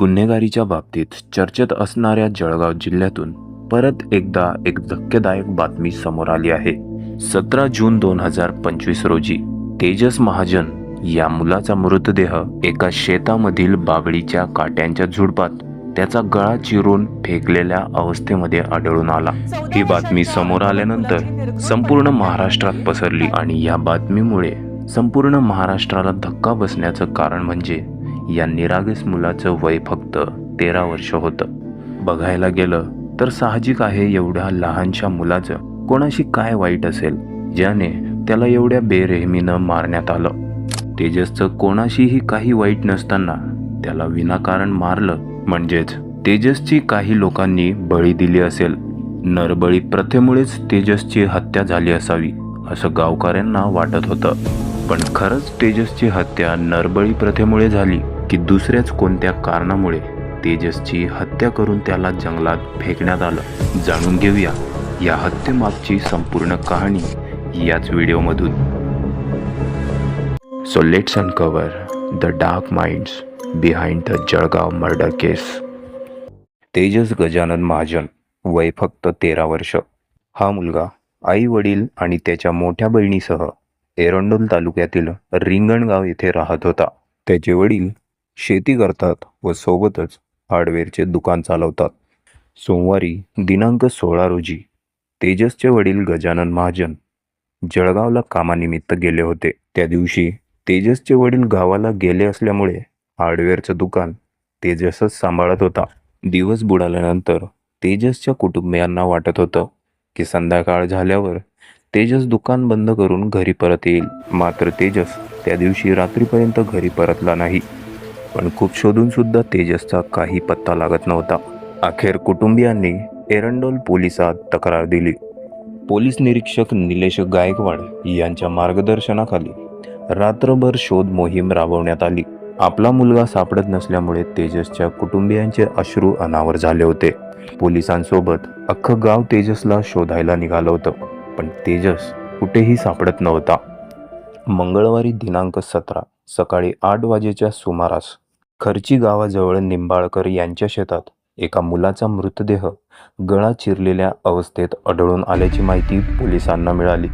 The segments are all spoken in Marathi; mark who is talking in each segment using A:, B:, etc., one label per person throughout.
A: गुन्हेगारीच्या बाबतीत चर्चेत असणाऱ्या जळगाव जिल्ह्यातून परत एकदा एक धक्केदायक बातमी समोर आली आहे. सतरा जून दोन हजार पंचवीस रोजी तेजस महाजन या मुलाचा मृतदेह एका शेतामधील बागडीच्या काट्यांच्या झुडपात त्याचा गळा चिरून फेकलेल्या अवस्थेमध्ये आढळून आला. ही बातमी समोर आल्यानंतर संपूर्ण महाराष्ट्रात पसरली आणि या बातमीमुळे संपूर्ण महाराष्ट्राला धक्का बसण्याचं कारण म्हणजे या निरागस मुलाचं वय फक्त तेरा वर्ष होतं. बघायला गेलं तर साहजिक आहे एवढ्या लहानशा मुलाचं कोणाशी काय वाईट असेल ज्याने त्याला एवढ्या बेरेहमीनं मारण्यात आलं. तेजसचं कोणाशीही काही वाईट नसताना त्याला विनाकारण मारलं. म्हणजेच तेजसची काही लोकांनी बळी दिली असेल. नरबळी प्रथेमुळेच तेजसची हत्या झाली असावी असं गावकऱ्यांना वाटत होतं. पण खरंच तेजसची हत्या नरबळी प्रथेमुळे झाली. की दुसऱ्याच कोणत्या कारणामुळे तेजसची हत्या करून त्याला जंगलात फेकण्यात आलं. जाणून घेऊया या हत्येमागची संपूर्ण कहाणी याच व्हिडिओमधून. So let's uncover the dark minds behind the Jalgaon murder case Tejas Gajanan Mahajan वय फक्त तेरा वर्ष. हा मुलगा आई वडील आणि त्याच्या मोठ्या बहिणीसह एरंडोल तालुक्यातील रिंगणगाव येथे राहत होता. त्याचे वडील शेती करतात व सोबतच हार्डवेअरचे दुकान चालवतात. सोमवारी दिनांक सोळा रोजी तेजसचे वडील गजानन महाजन जळगावला कामानिमित्त गेले होते. त्या दिवशी तेजसचे वडील गावाला गेले असल्यामुळे हार्डवेअरचं दुकान तेजसच सांभाळत होता. दिवस बुडाल्यानंतर तेजसच्या कुटुंबियांना वाटत होतं की संध्याकाळ झाल्यावर तेजस दुकान बंद करून घरी परत येईल. मात्र तेजस त्या दिवशी रात्रीपर्यंत घरी परतला नाही. पण खूप शोधून सुद्धा तेजसचा काही पत्ता लागत नव्हता. अखेर कुटुंबियांनी एरंडोल पोलिसात तक्रार दिली. पोलीस निरीक्षक निलेश गायकवाड यांच्या मार्गदर्शनाखाली रात्रभर शोध मोहीम राबवण्यात आली. आपला मुलगा सापडत नसल्यामुळे तेजसच्या कुटुंबियांचे अश्रू अनावर झाले होते. पोलिसांसोबत अख्खं गाव तेजसला शोधायला निघालं होतं पण तेजस कुठेही सापडत नव्हता. मंगळवारी दिनांक सतरा सकाळी आठ वाजेच्या सुमारास खर्ची गावाजवळ निंबाळकर यांच्या शेतात एका मुलाचा मृतदेह गळा चिरलेल्या अवस्थेत आढळून आल्याची माहिती पोलिसांना मिळाली.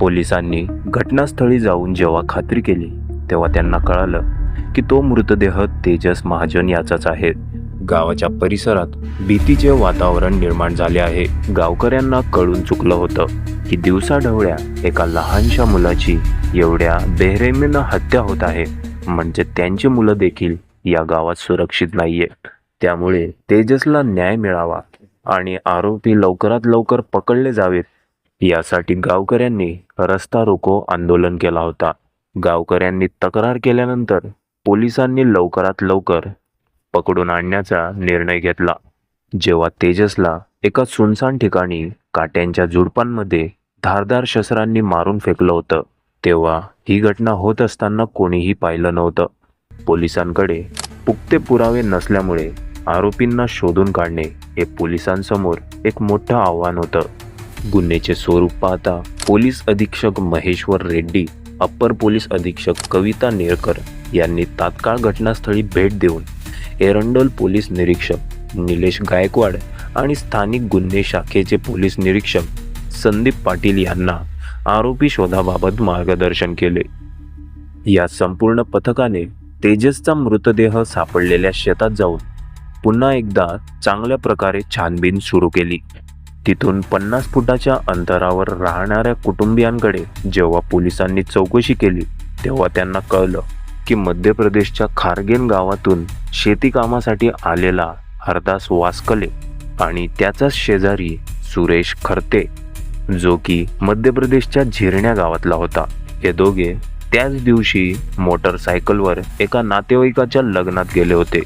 A: पोलिसांनी घटनास्थळी जाऊन जेव्हा खात्री केली तेव्हा त्यांना कळालं की तो मृतदेह तेजस महाजन याचाच आहे. गावाच्या परिसरात भीतीचे वातावरण निर्माण झाले आहे. गावकऱ्यांना कळून चुकलं होतं की दिवसाढवळ्या एका लहानशा मुलाची एवढ्या बेहरेमीनं हत्या होत आहे. म्हणजे त्यांची मुलं देखील या गावात सुरक्षित नाही आहेत त्यामुळे तेजसला न्याय मिळावा आणि आरोपी लवकरात लवकर पकडले जावेत. यासाठी गावकऱ्यांनी रस्ता रोको आंदोलन केला होता. गावकऱ्यांनी तक्रार केल्यानंतर पोलिसांनी लवकरात लवकर पकडून आणण्याचा निर्णय घेतला. जेव्हा तेजसला एका सुनसान ठिकाणी काट्यांच्या झुडपांमध्ये धारदार शस्त्रांनी मारून फेकलं होतं तेव्हा ही घटना होत असताना कोणीही पाहिलं नव्हतं. पोलिसांकडे पुख्ते पुरावे नसल्यामुळे आरोपींना शोधून काढणे हे पोलिसांसमोर एक मोठं आव्हान होतं. गुन्ह्याचे स्वरूप पाहता पोलीस अधीक्षक महेश्वर रेड्डी अप्पर पोलीस अधीक्षक कविता नेरकर यांनी तात्काळ घटनास्थळी भेट देऊन एरंडोल पोलीस निरीक्षक निलेश गायकवाड आणि स्थानिक गुन्हे शाखेचे पोलीस निरीक्षक संदीप पाटील यांना आरोपी शोधाबाबत मार्गदर्शन केले. या संपूर्ण पथकाने तेजसचा मृतदेह सापडलेल्या शेतात जाऊन पुन्हा एकदा चांगल्या प्रकारे छानबीन सुरू केली. तिथून पन्नास फुटाच्या अंतरावर राहणाऱ्या कुटुंबियांकडे जेव्हा पोलिसांनी चौकशी केली तेव्हा त्यांना कळलं की मध्य प्रदेशच्या खारगेन गावातून शेतीकामासाठी आलेला हरदास वास्कले आणि त्याचाच शेजारी सुरेश खरते जो की मध्य प्रदेशच्या झिरण्या गावातला होता. हे दोघे त्याच दिवशी मोटरसायकलवर एका नातेवाईकाच्या लग्नात गेले होते.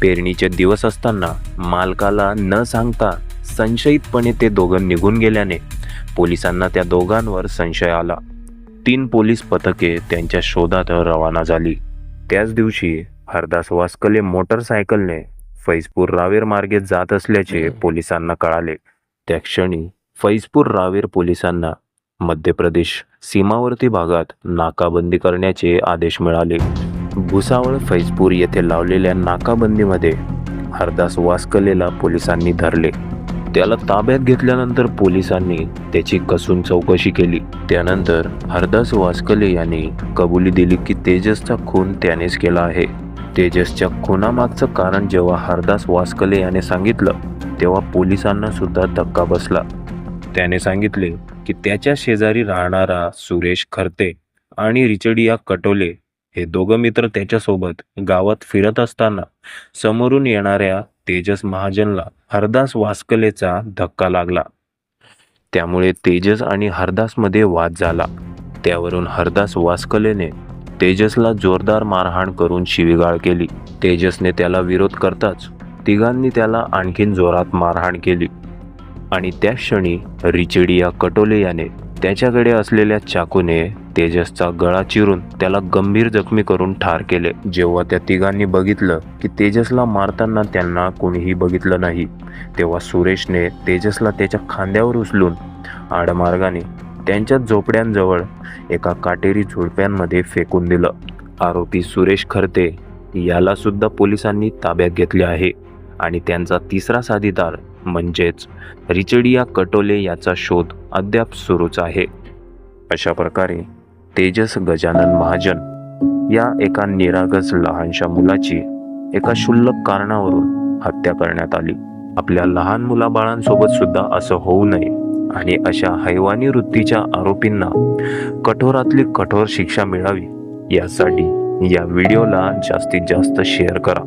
A: पेरणीचे दिवस असताना मालकाला न सांगता संशयितपणे ते दोघं निघून गेल्याने पोलिसांना त्या दोघांवर संशय आला. तीन पोलीस पथके त्यांच्या शोधात रवाना झाली. त्याच दिवशी हरदास वास्कले मोटरसायकलने फैजपूर रावेर मार्गे जात असल्याचे पोलिसांना कळाले. त्या क्षणी फैजपूर रावेर पोलिसांना मध्य प्रदेश सीमावर्ती भागात नाकाबंदी करण्याचे आदेश मिळाले. भुसावळ फैजपूर येथे लावलेल्या नाकाबंदीमध्ये हरदास वास्कलेला पोलिसांनी धरले. त्याला ताब्यात घेतल्यानंतर पोलिसांनी त्याची कसून चौकशी केली. त्यानंतर हरदास वास्कले यांनी कबुली दिली की तेजसचा खून त्यानेच केला आहे. तेजसच्या खुनामागचं कारण जेव्हा हरदास वास्कले याने सांगितलं तेव्हा पोलिसांना सुद्धा धक्का बसला. त्याने सांगितले की त्याच्या शेजारी राहणारा सुरेश खरते आणि रिचडिया कटोले हे दोघं मित्र त्याच्यासोबत गावात फिरत असताना समोरून येणाऱ्या तेजस महाजनला हरदास वास्कलेचा धक्का लागला. त्यामुळे तेजस आणि हरदासमध्ये वाद झाला. त्यावरून हरदास वास्कलेने तेजसला जोरदार मारहाण करून शिवीगाळ केली. तेजसने त्याला विरोध करताच तिघांनी त्याला आणखीन जोरात मारहाण केली. आणि त्याच क्षणी रिचिडिया कटोले याने त्याच्याकडे असलेल्या चाकूने तेजसचा गळा चिरून त्याला गंभीर जखमी करून ठार केले. जेव्हा त्या तिघांनी बघितलं की तेजसला मारताना त्यांना कोणीही बघितलं नाही तेव्हा सुरेशने तेजसला त्याच्या खांद्यावर उचलून आडमार्गाने त्यांच्या झोपड्यांजवळ एका काटेरी झुडप्यांमध्ये फेकून दिलं. आरोपी सुरेश खरते यालासुद्धा पोलिसांनी ताब्यात घेतले आहे आणि त्यांचा तिसरा साथीदार म्हणजेच रिचडिया कटोले याचा शोध अद्याप सुरूच आहे. अशा प्रकारे तेजस गजानन महाजन या एका निरागस लहानशा मुलाची एका क्षुल्लक कारणावरून हत्या करण्यात आली. आपल्या लहान मुलाबाळांसोबत सुद्धा असं होऊ नये आणि अशा हैवानी वृत्तीच्या आरोपींना कठोरातली कठोर शिक्षा मिळावी यासाठी या व्हिडिओला जास्तीत जास्त शेअर करा.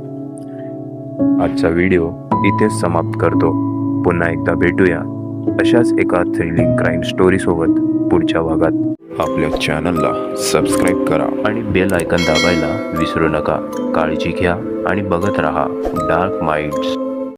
A: आजचा व्हिडिओ इथेच समाप्त करतो. पुन्हा एकदा भेटूया अशाच एका थ्रिलिंग क्राईम स्टोरी सोबत पुढच्या भागात. आपल्या चॅनलला सबस्क्राईब करा. आणि बेल आयकन दाबायला विसरू नका. काळजी घ्या आणि बघत राहा डार्क माइंड्स